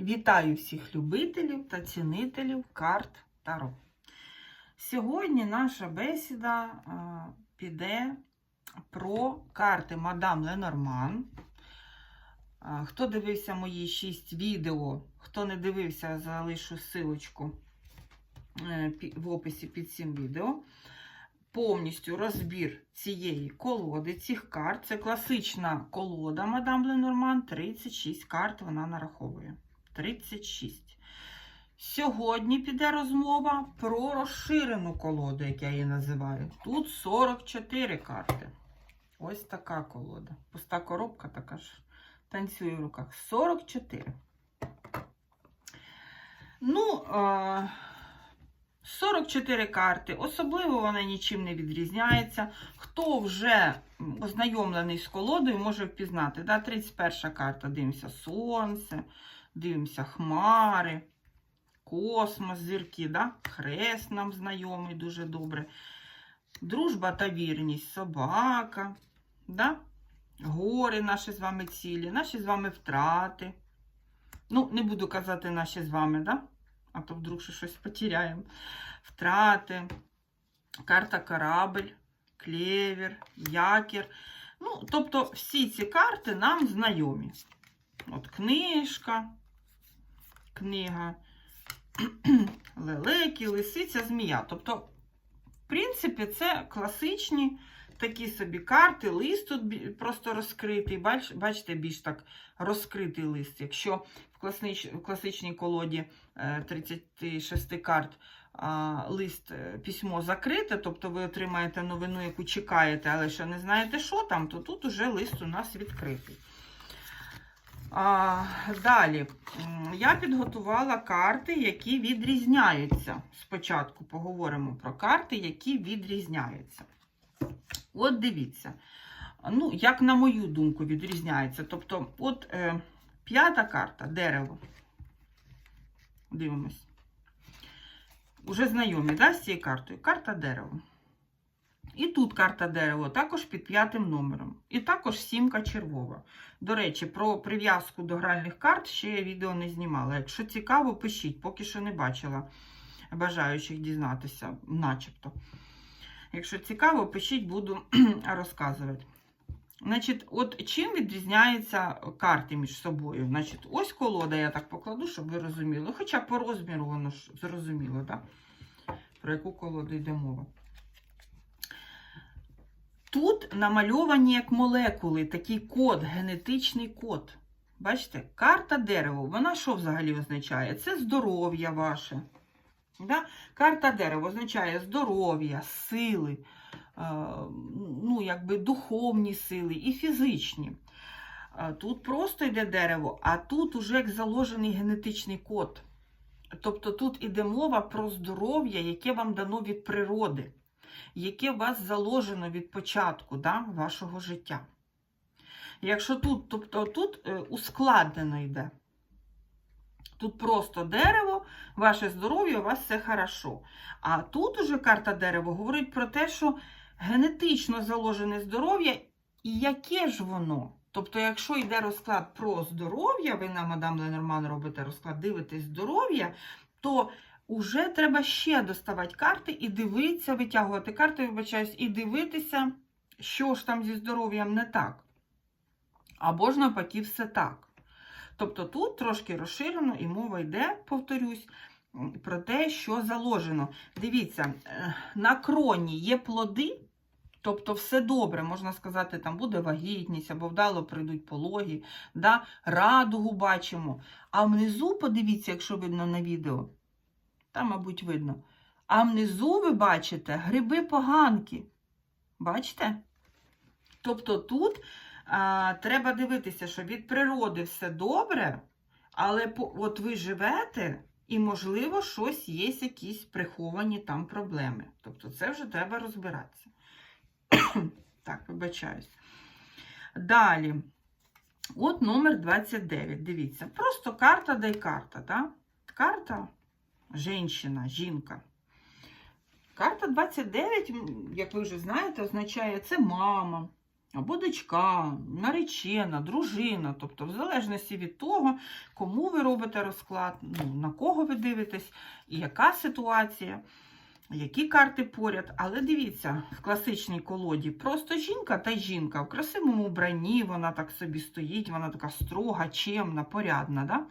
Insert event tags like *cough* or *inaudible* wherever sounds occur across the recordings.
Вітаю всіх любителів та цінителів карт Таро. Сьогодні наша бесіда е, піде про карти Мадам Ленорман. Е, Хто дивився мої 6 відео, хто не дивився, залишу ссылочку е, в описі під цим відео. Повністю розбір цієї колоди, цих карт. Це класична колода Мадам Ленорман. 36 карт вона нараховує. 36. Сьогодні піде розмова про розширену колоду, як я її називаю. Тут 44 карти. Ось така колода. Пуста коробка така ж танцює в руках. 44. Ну, е, 44 карти. Особливо вона нічим не відрізняється. Хто вже ознайомлений з колодою, може впізнати. Да? 31 карта. Дивимося сонце, дивимося хмари, космос, зірки, да? хрест нам знайомий дуже добре. Дружба та вірність, собака, да? гори наші з вами цілі, наші з вами втрати. Ну, не буду казати наші з вами, да? а то вдруг ще щось потеряємо. Втрати, карта корабль, клевер, якір. Ну, тобто всі ці карти нам знайомі. От книжка, книга, *clears throat* лелеки, лисиця, змія. Тобто, в принципі, це класичні такі собі карти. Лист тут просто розкритий. Бач, бачите, більш так розкритий лист. Якщо в, класнич, в класичній колоді е, 36 карт лист, е, письмо закрите, тобто ви отримаєте новину, яку чекаєте, але ще не знаєте, що там, то тут уже лист у нас відкритий. А, далі, я підготувала карти, які відрізняються. Спочатку поговоримо про карти, які відрізняються. От дивіться, ну, як на мою думку, відрізняється. Тобто, от е, п'ята карта дерево. Дивимось. Уже знайомі да, з цією картою. Карта дерево. І тут карта дерево, також під п'ятим номером. І також сімка червова. До речі, про прив'язку до гральних карт ще я відео не знімала. Якщо цікаво, пишіть, поки що не бачила бажаючих дізнатися, начебто. Якщо цікаво, пишіть, буду *clears throat* розказувати. Значить, от чим відрізняються карти між собою? Значить, ось колода, я так покладу, щоб ви розуміли. Хоча по розміру воно ж зрозуміло, так? Про яку колоду йде мова. Тут намальовані як молекули, такий код, генетичний код. Бачите, карта дерева, вона що взагалі означає? Це здоров'я ваше. Да? Карта дерева означає здоров'я, сили, е, ну, якби духовні сили і фізичні. Тут просто йде дерево, а тут уже як заложений генетичний код. Тобто тут іде мова про здоров'я, яке вам дано від природи, яке у вас заложено від початку да, вашого життя. Якщо тут, тобто тут е, ускладнено йде. Тут просто дерево, ваше здоров'я, у вас все хорошо. А тут уже карта дерева говорить про те, що генетично заложене здоров'я, і яке ж воно? Тобто, якщо йде розклад про здоров'я, ви на мадам Ленорман робите розклад, дивитесь здоров'я, то вже треба ще доставати карти і дивитися, витягувати карти, вибачаюсь, і дивитися, що ж там зі здоров'ям не так. Або ж навпаки, все так. Тобто тут трошки розширено і мова йде, повторюсь, про те, що заложено. Дивіться, е, на кроні є плоди, тобто все добре, можна сказати, там буде вагітність або вдало прийдуть пологи, да? радугу бачимо. А внизу, подивіться, якщо видно на відео, там, мабуть, видно. А внизу ви бачите гриби поганки. Бачите? Тобто тут а, треба дивитися, що від природи все добре, але по, от ви живете, і, можливо, щось є, якісь приховані там проблеми. Тобто це вже треба розбиратися. *coughs* так, вибачаюсь. Далі. От номер 29. Дивіться, просто карта дай карта. Да? Карта жінка, жінка. Карта 29, як ви вже знаєте, означає це мама, або дочка, наречена, дружина. Тобто, в залежності від того, кому ви робите розклад, ну, на кого ви дивитесь, яка ситуація, які карти поряд. Але дивіться, в класичній колоді просто жінка та жінка в красивому вбранні, вона так собі стоїть, вона така строга, чемна, порядна. Да?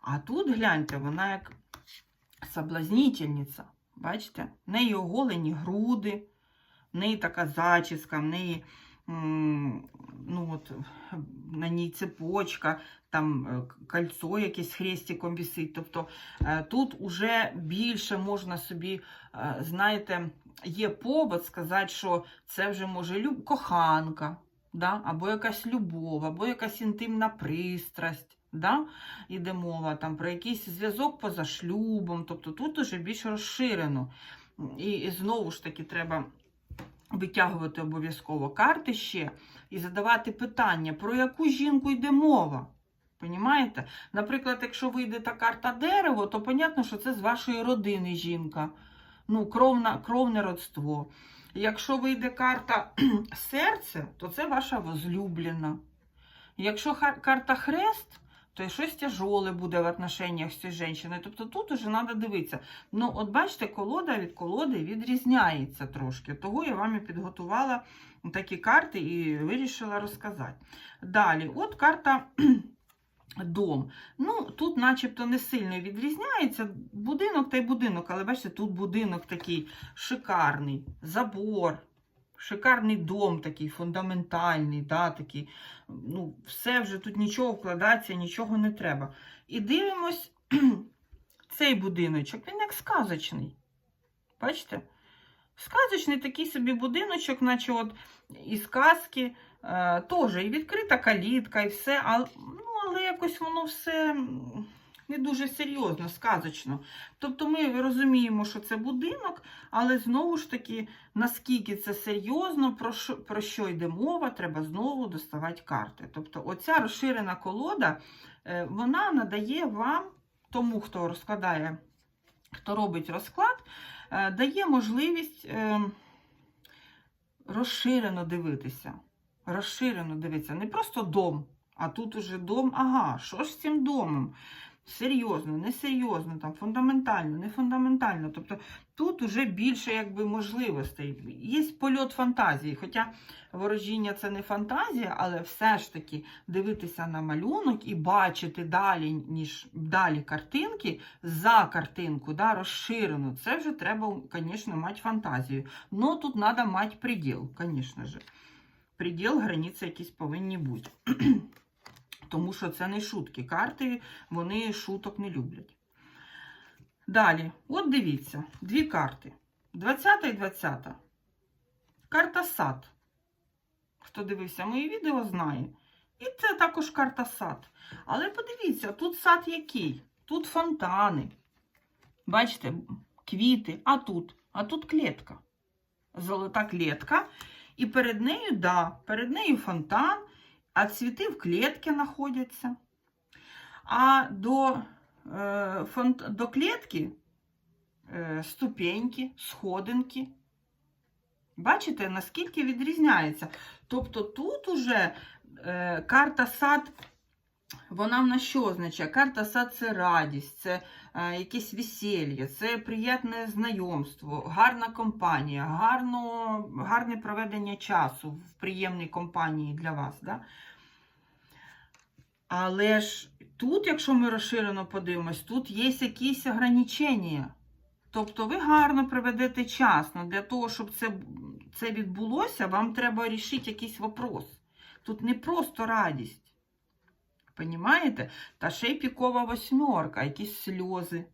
А тут гляньте, вона як соблазнительниця. Бачите? В неї оголені груди, в неї така зачіска, в неї ну от, на ній цепочка, там е, кольцо якесь хрестиком висить. Тобто е, тут уже більше можна собі, е, знаєте, є повод сказати, що це вже може люб... коханка, да? або якась любов, або якась інтимна пристрасть. Да? Іде мова там про якийсь зв'язок поза шлюбом, тобто тут уже більш розширено. І, і знову ж таки треба витягувати обов'язково карти ще і задавати питання, про яку жінку йде мова. Понімаєте? Наприклад, якщо вийде та карта дерево, то понятно, що це з вашої родини жінка. Ну, кровна, кровне родство. Якщо вийде карта *clears throat* серце, то це ваша возлюблена. Якщо карта хрест, то щось тяжоле буде в отношеннях з цією жінкою. Тобто тут уже треба дивитися. Ну, от бачите, колода від колоди відрізняється трошки. Того я вам і підготувала такі карти і вирішила розказати. Далі, от карта *clears throat* дом. Ну, тут начебто не сильно відрізняється. Будинок та й будинок, але бачите, тут будинок такий шикарний, забор. Шикарний дом такий фундаментальний, да, такий, ну, все вже тут нічого вкладатися, нічого не треба. І дивимось *clears throat* цей будиночок, він як сказочний. Бачите? Сказочний такий собі будиночок, наче от із казки, е, теж і відкрита калітка, і все, але, ну, але якось воно все не дуже серйозно, сказочно. Тобто ми розуміємо, що це будинок, але знову ж таки, наскільки це серйозно, про що, про що йде мова, треба знову доставати карти. Тобто, оця розширена колода, е, вона надає вам, тому хто розкладає, хто робить розклад, е, дає можливість е, розширено дивитися. Розширено дивитися. Не просто дом, а тут уже дом. Ага, що ж з цим домом? Серйозно, несерйозно, там, фундаментально, не фундаментально. Тобто тут уже більше якби, можливостей. Є польот фантазії. Хоча ворожіння це не фантазія, але все ж таки дивитися на малюнок і бачити далі, ніж далі картинки за картинку, да, розширено. Це вже треба, звісно, мати фантазію. Но тут треба мати приділ, звісно ж. Приділ, границі якісь повинні бути. Тому що це не шутки. Карти, вони шуток не люблять. Далі, от дивіться, дві карти. 20 і 20. Карта сад. Хто дивився мої відео, знає. І це також карта сад. Але подивіться, тут сад який? Тут фонтани. Бачите, квіти, а тут, а тут клітка. Золота клітка. І перед нею, да, перед нею фонтан, а цвіти в клітці знаходяться. А до, е, фонт, до клітки е, ступеньки, сходинки. Бачите, наскільки відрізняється? Тобто тут уже е, карта сад, вона в нас що означає? Карта сад це радість, це е, якесь весілля, це приємне знайомство, гарна компанія, гарно, гарне проведення часу в приємній компанії для вас. Да? Але ж тут, якщо ми розширено подивимось, тут є якісь ограничення. Тобто ви гарно проведете час, але для того, щоб це, це відбулося, вам треба рішити якийсь вопрос. Тут не просто радість. Понімаєте? Та ще й пікова восьмерка, якісь сльози.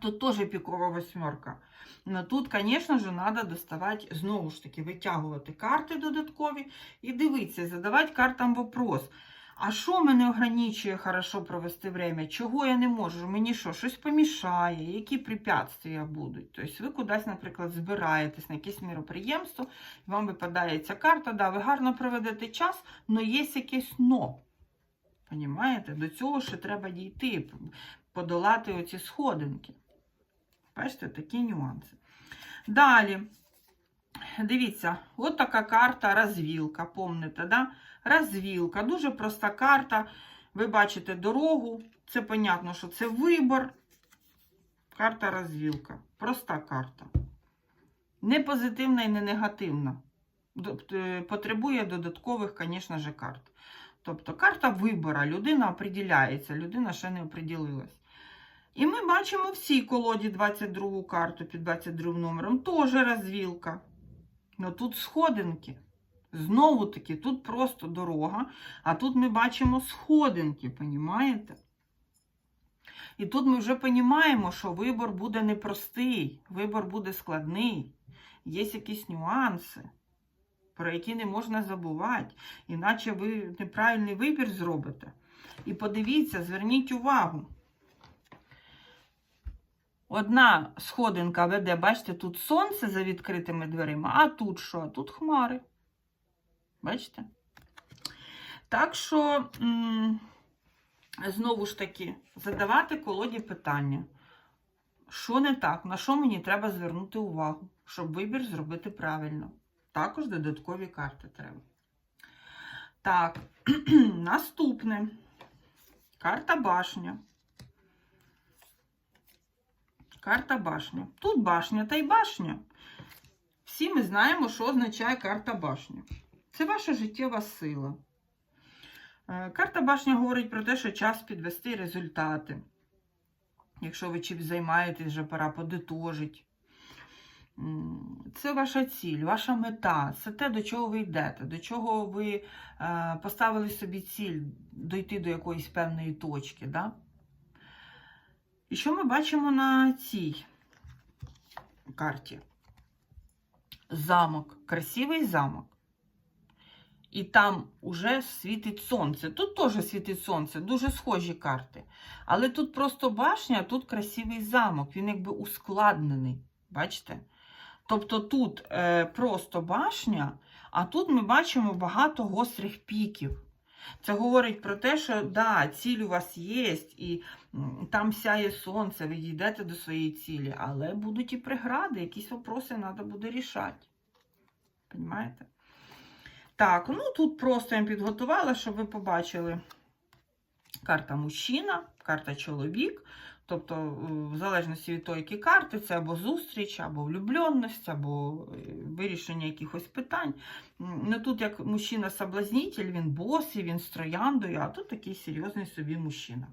Тут теж пікова восьмерка. Но тут, звісно ж, треба доставати, знову ж таки, витягувати карти додаткові і дивитися, задавати картам вопрос. А що мене ограничує хорошо провести время? Чого я не можу? Мені що, щось помішає? Які препятствия будуть? Тобто ви кудись, наприклад, збираєтесь на якесь міроприємство, вам випадає ця карта, да, ви гарно проведете час, але є якесь но. Понімаєте? До цього ще треба дійти, подолати оці сходинки. Бачите, такі нюанси. Далі. Дивіться, от така карта розвілка, помните, да? Розвілка, дуже проста карта. Ви бачите дорогу, це понятно, що це вибор. Карта розвілка. Проста карта. Не позитивна і не негативна. Е, Потребує додаткових, звісно ж, карт. Тобто карта вибора. Людина оприділяється, людина ще не оприділилась. І ми бачимо в цій колоді 22 карту під 22 номером, теж розвілка. Ну тут сходинки. Знову таки, тут просто дорога, а тут ми бачимо сходинки, понімаєте? І тут ми вже розуміємо, що вибор буде непростий, вибор буде складний. Є якісь нюанси, про які не можна забувати, іначе ви неправильний вибір зробите. І подивіться, зверніть увагу. Одна сходинка веде, бачите, тут сонце за відкритими дверима, а тут що? Тут хмари. Бачите? Так що, знову ж таки, задавати колоді питання. Що не так? На що мені треба звернути увагу, щоб вибір зробити правильно? Також додаткові карти треба. Так, *clears throat* наступне. Карта башня. Карта башня. Тут башня та й башня. Всі ми знаємо, що означає карта башня. Це ваша життєва сила. Е, Карта башня говорить про те, що час підвести результати. Якщо ви чим займаєтесь, вже пора подитожити. Це ваша ціль, ваша мета, це те, до чого ви йдете, до чого ви е, поставили собі ціль дойти до якоїсь певної точки. Да? І що ми бачимо на цій карті? Замок, красивий замок. І там уже світить сонце. Тут теж світить сонце, дуже схожі карти. Але тут просто башня, тут красивий замок. Він якби ускладнений. Бачите? Тобто тут е, просто башня, а тут ми бачимо багато гострих піків. Це говорить про те, що да, ціль у вас є, і там сяє сонце, ви дійдете до своєї цілі, але будуть і прегради, якісь вопроси треба буде рішати. Понимаєте? Так, ну тут просто я підготувала, щоб ви побачили карта мужчина, карта чоловік. Тобто, е, в залежності від того, які карти, це або зустріч, або влюбленість, або е, вирішення якихось питань. Ну тут як мужчина соблазнитель, він бос, і він з трояндою, а тут такий серйозний собі мужчина.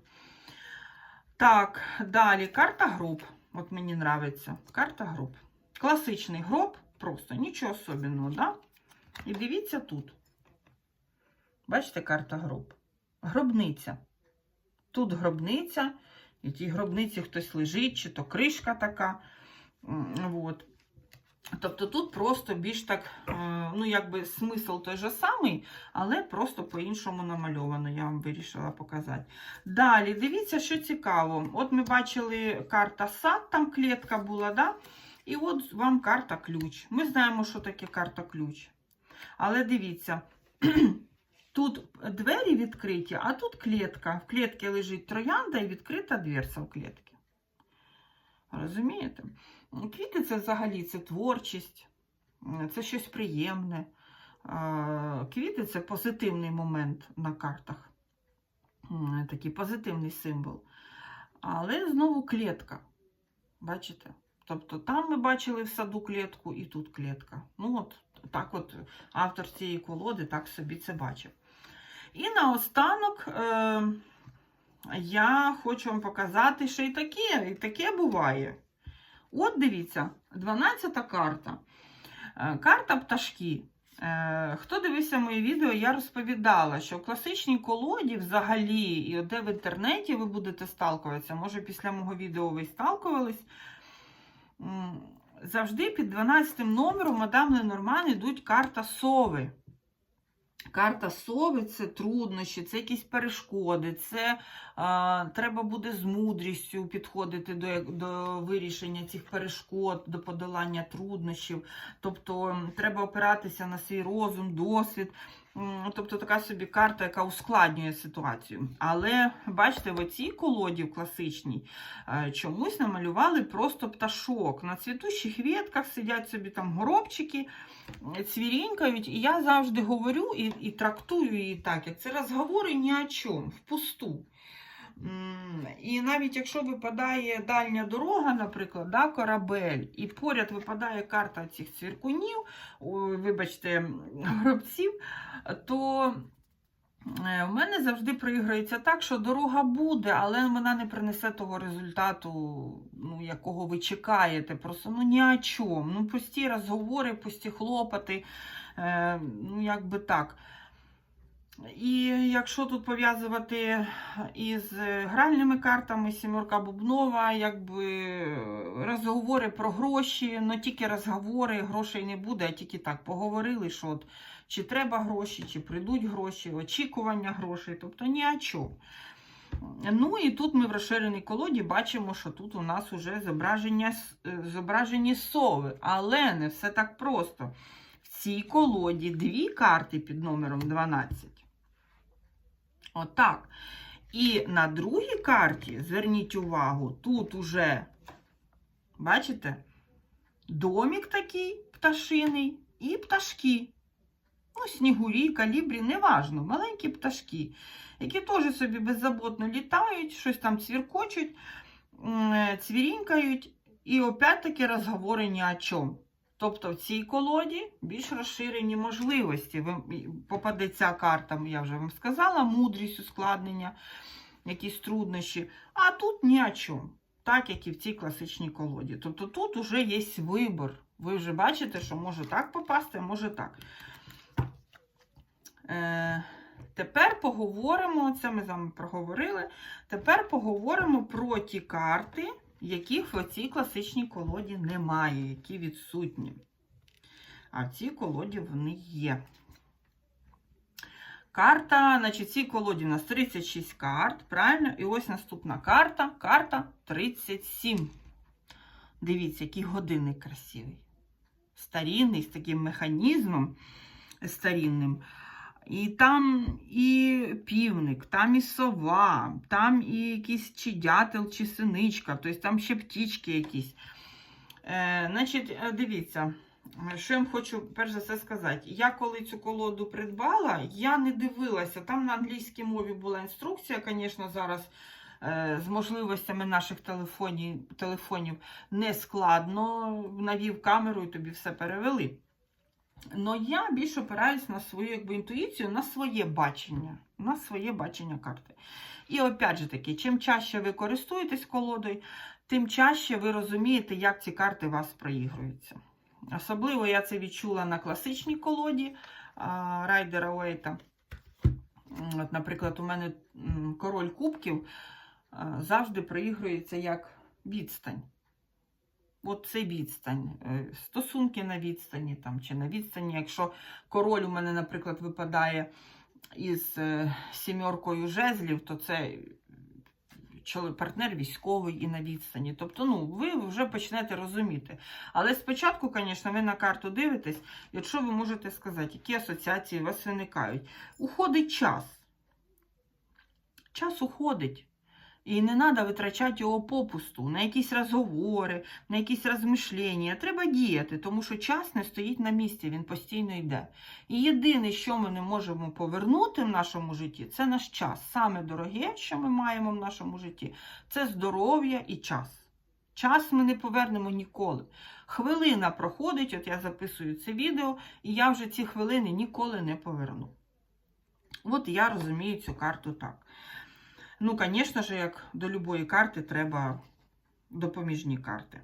Так, далі карта груп. От мені подобається. Карта груп. Класичний гроб, просто нічого особливого, да? І дивіться тут. Бачите, карта гроб. Гробниця. Тут гробниця, і в тій гробниці хтось лежить, чи то кришка така. От. Тобто тут просто більш так, е, ну, якби смисл той же самий, але просто по-іншому намальовано, я вам вирішила показати. Далі, дивіться, що цікаво. От ми бачили карта сад, там клітка була, да? і от вам карта ключ. Ми знаємо, що таке карта ключ. Але дивіться, *clears throat* тут двері відкриті, а тут клітка. В клітці лежить троянда і відкрита дверця в клітці. Розумієте? Квіти це взагалі це творчість, це щось приємне. Квіти це позитивний момент на картах. Такий позитивний символ. Але знову клітка. Бачите? Тобто там ми бачили в саду клітку і тут клітка. Ну от так от автор цієї колоди так собі це бачив. І наостанок е, я хочу вам показати, що і таке, і таке буває. От дивіться, 12 карта. Е, Карта пташки. Е, Хто дивився моє відео, я розповідала, що в класичній колоді взагалі, і де в інтернеті ви будете сталкуватися, може після мого відео ви сталкувались, завжди під 12 номером мадам Ленорман йдуть карта сови. Карта сови це труднощі, це якісь перешкоди, це а, треба буде з мудрістю підходити до, до вирішення цих перешкод, до подолання труднощів. Тобто треба опиратися на свій розум, досвід. Тобто така собі карта, яка ускладнює ситуацію. Але бачите, в оцій колоді в класичній е, чомусь намалювали просто пташок. На цвітущих ветках сидять собі там горобчики, цвірінькають. І я завжди говорю і, і трактую її так, як це розговори ні о чому, впусту. І навіть якщо випадає дальня дорога, наприклад, да, корабель, і поряд випадає карта цих цвіркунів, вибачте, гробців, то е, в мене завжди проіграється так, що дорога буде, але вона не принесе того результату, ну, якого ви чекаєте. Просто ну ні о чому. Ну, пусті розговори, пусті хлопоти, е, ну як би так. І якщо тут пов'язувати із гральними картами сімерка Бубнова, якби розговори про гроші, ну тільки розговори, грошей не буде, а тільки так поговорили, що от, чи треба гроші, чи прийдуть гроші, очікування грошей, тобто ні о чому. Ну і тут ми в розширеній колоді бачимо, що тут у нас вже е, зображені сови, але не все так просто. В цій колоді дві карти під номером 12. Отак. І на другій карті, зверніть увагу, тут уже, бачите, домік такий пташиний і пташки. Ну, снігурі, калібрі, неважно, маленькі пташки, які теж собі беззаботно літають, щось там цвіркочуть, цвірінькають, і опять-таки розговори ні о чому. Тобто в цій колоді більш розширені можливості. Попаде ця карта, я вже вам сказала, мудрість, ускладнення, якісь труднощі. А тут ні о чому, так як і в цій класичній колоді. Тобто тут вже є вибір. Ви вже бачите, що може так попасти, а може так. Е, тепер поговоримо, це ми з вами проговорили. Тепер поговоримо про ті карти, яких в цій класичній колоді немає, які відсутні. А в цій колоді вони є. Карта, значить, в цій колоді у нас 36 карт, правильно? І ось наступна карта, карта 37. Дивіться, який годинник красивий. Старінний, з таким механізмом старінним. І там і півник, там і сова, там і якийсь чи дятел, чи синичка, тобто там ще птічки якісь. Е, значить, е, дивіться, що я вам хочу перш за все сказати. Я коли цю колоду придбала, я не дивилася. Там на англійській мові була інструкція, звісно, зараз. е, З можливостями наших телефонів, телефонів не складно, навів камеру і тобі все перевели. Но я більш опираюсь на свою якби, інтуїцію, на своє бачення, на своє бачення карти. І опять же таки, чим чаще ви користуєтесь колодою, тим чаще ви розумієте, як ці карти у вас проігруються. Особливо я це відчула на класичній колоді Райдера Уейта. От, наприклад, у мене король кубків завжди проігрується як відстань. От це відстань. Е, Стосунки на відстані там, чи на відстані. Якщо король у мене, наприклад, випадає із е, сімеркою жезлів, то це партнер військовий і на відстані. Тобто, ну, ви вже почнете розуміти. Але спочатку, звісно, ви на карту дивитесь, якщо ви можете сказати, які асоціації у вас виникають. Уходить час. Час уходить. І не треба витрачати його попусту на якісь розговори, на якісь розмишлення. Треба діяти, тому що час не стоїть на місці, він постійно йде. І єдине, що ми не можемо повернути в нашому житті, це наш час. Саме дороге, що ми маємо в нашому житті, це здоров'я і час. Час ми не повернемо ніколи. Хвилина проходить, от я записую це відео, і я вже ці хвилини ніколи не поверну. От я розумію цю карту так. Ну, звісно ж, як до любої карти треба допоміжні карти.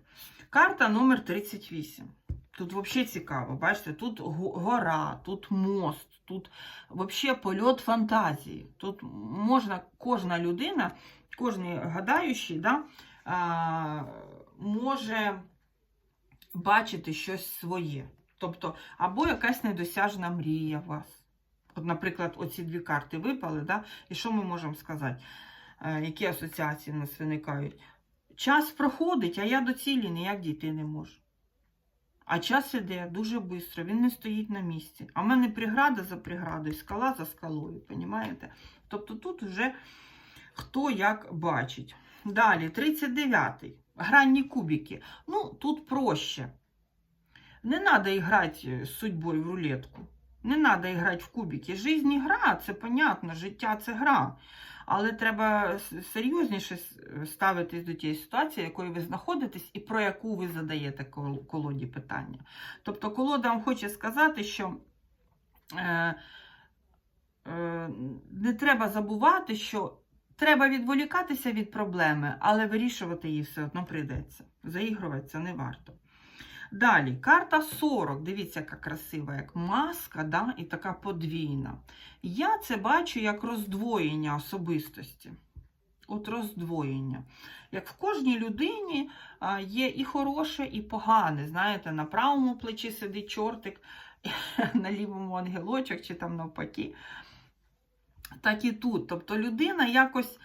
Карта номер 38. Тут взагалі цікаво. Бачите, тут гора, тут мост, тут взагалі польот фантазії. Тут можна кожна людина, кожен гадаючий, да, а, може бачити щось своє. Тобто, або якась недосяжна мрія у вас. От, наприклад, оці дві карти випали, да? і що ми можемо сказати? Е, Які асоціації в нас виникають? Час проходить, а я до цілі ніяк дійти не можу. А час іде дуже швидко, він не стоїть на місці. А в мене преграда за преградою, скала за скалою, понімаєте? Тобто тут вже хто як бачить. Далі, 39-й. Гранні кубики. Ну, тут проще. Не треба грати з судьбою в рулетку. Не треба грати в кубики. Жизнь гра, це понятно, життя це гра. Але треба серйозніше ставитись до тієї ситуації, якої ви знаходитесь, і про яку ви задаєте колоді питання. Тобто, колода вам хоче сказати, що е, е, не треба забувати, що треба відволікатися від проблеми, але вирішувати її все одно прийдеться. Заігрувати це не варто. Далі, карта 40. Дивіться, яка красива, як маска, да? і така подвійна. Я це бачу як роздвоєння особистості. От роздвоєння. Як в кожній людині є і хороше, і погане. Знаєте, на правому плечі сидить чортик, *laughs* на лівому ангелочок, чи там навпаки. Так і тут. Тобто людина якось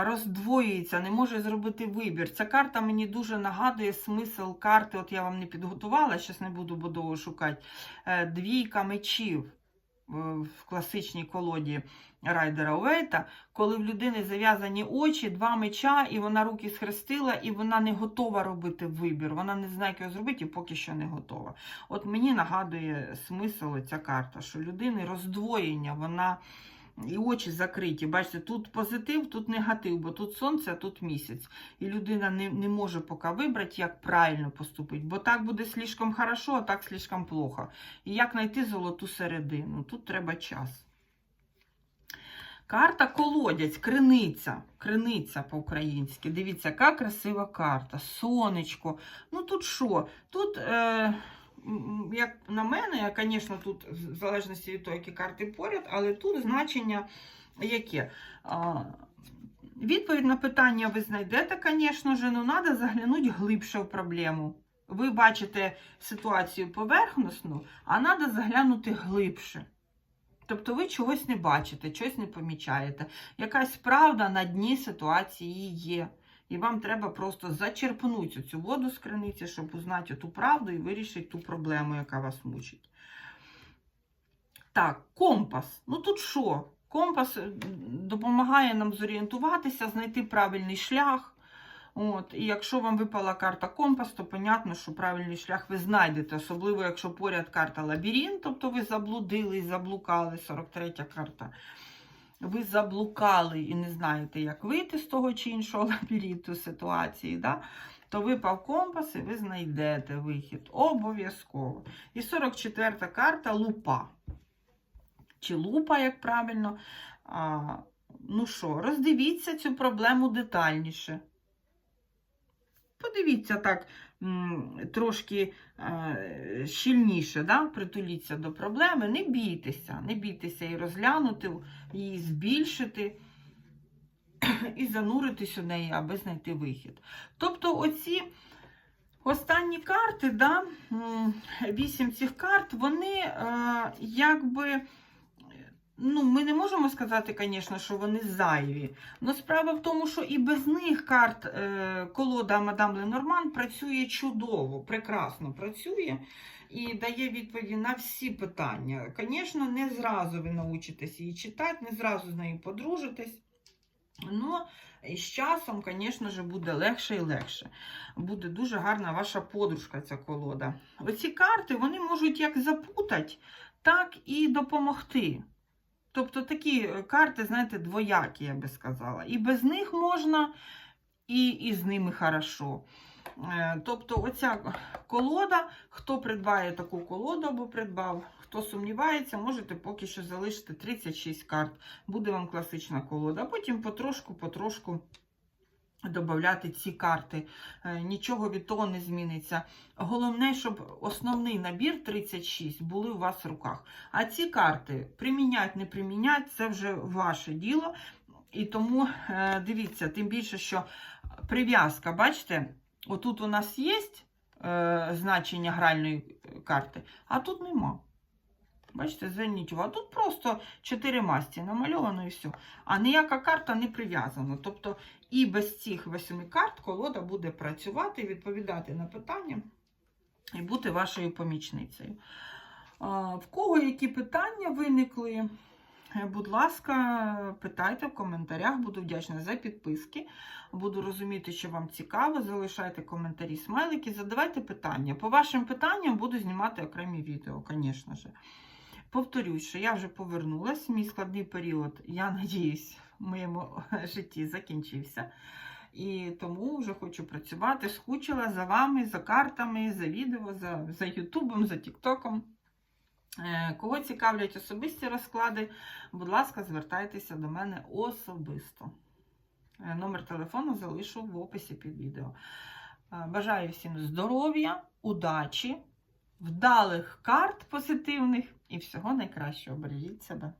роздвоюється, не може зробити вибір. Ця карта мені дуже нагадує смисл карти. От я вам не підготувала, зараз не буду будово шукати. Е, Двійка мечів е, в класичній колоді Райдера Уейта, коли в людини зав'язані очі, два меча, і вона руки схрестила, і вона не готова робити вибір. Вона не знає, як його зробити, і поки що не готова. От мені нагадує смисл ця карта, що людини роздвоєння, вона і очі закриті. Бачите, тут позитив, тут негатив, бо тут сонце, а тут місяць. І людина не, не може поки вибрати, як правильно поступити, бо так буде слишком хорошо, а так слишком плохо. І як знайти золоту середину? Тут треба час. Карта колодязь, криниця. Криниця по-українськи. Дивіться, яка красива карта. Сонечко. Ну тут що? Тут, е, як на мене, я, звісно, тут в залежності від того, які карти поряд, але тут значення яке? Відповідь на питання ви знайдете, звісно ж, але треба заглянути глибше в проблему. Ви бачите ситуацію поверхностну, а треба заглянути глибше. Тобто ви чогось не бачите, чогось не помічаєте. Якась правда на дні ситуації є. І вам треба просто зачерпнути цю воду з криниці, щоб узнати ту правду і вирішити ту проблему, яка вас мучить. Так, компас. Ну тут що? Компас допомагає нам зорієнтуватися, знайти правильний шлях. От, і якщо вам випала карта компас, то понятно, що правильний шлях ви знайдете, особливо якщо поряд карта лабіринт, тобто ви заблудили і заблукали, 43 карта. Ви заблукали і не знаєте, як вийти з того чи іншого *laughs* лабіринту ситуації, да? то випав компас і ви знайдете вихід. Обов'язково. І 44 та карта лупа. Чи лупа, як правильно. А, ну що, роздивіться цю проблему детальніше. Подивіться так трошки е, щільніше, да? притуліться до проблеми, не бійтеся, не бійтеся і розглянути, її збільшити, і зануритись у неї, аби знайти вихід. Тобто оці останні карти, да, вісім цих карт, вони е, якби. Ну, ми не можемо сказати, звісно, що вони зайві. Але справа в тому, що і без них карт е, колода Мадам Ленорман працює чудово, прекрасно працює і дає відповіді на всі питання. Звісно, не зразу ви научитесь її читати, не зразу з нею подружитесь. Ну, з часом, звісно ж, буде легше і легше. Буде дуже гарна ваша подружка, ця колода. Оці карти вони можуть як запутати, так і допомогти. Тобто такі е, карти, знаєте, двоякі, я би сказала. І без них можна, і, і з ними хорошо. Е, Тобто, оця колода, хто придбає таку колоду або придбав, хто сумнівається, можете поки що залишити 36 карт. Буде вам класична колода. Потім потрошку-потрошку додати ці карти. Е, Нічого від того не зміниться. Головне, щоб основний набір 36 були у вас в руках. А ці карти примінять, не примінять, це вже ваше діло. І тому е, дивіться, тим більше, що прив'язка, бачите, отут у нас є е, значення гральної карти, а тут нема. Бачите, зверніть увагу. Тут просто 4 масті намальовано і все. А ніяка карта не прив'язана. Тобто і без цих восьми карт колода буде працювати відповідати на питання і бути вашою помічницею. В кого які питання виникли? Е, Будь ласка, питайте в коментарях, буду вдячна за підписки. Буду розуміти, що вам цікаво. Залишайте коментарі, смайлики, задавайте питання. По вашим питанням буду знімати окремі відео, звісно ж. Повторюсь, що я вже повернулась. Мій складний період, я надіюсь, в моєму *laughs* житті закінчився. І тому вже хочу працювати. Скучила за вами, за картами, за відео, за, Ютубом, за Тіктоком. Е, Кого цікавлять особисті розклади, будь ласка, звертайтеся до мене особисто. Е, Номер телефону залишу в описі під відео. Е, Бажаю всім здоров'я, удачі, вдалих карт позитивних і всього найкращого. Бережіть себе.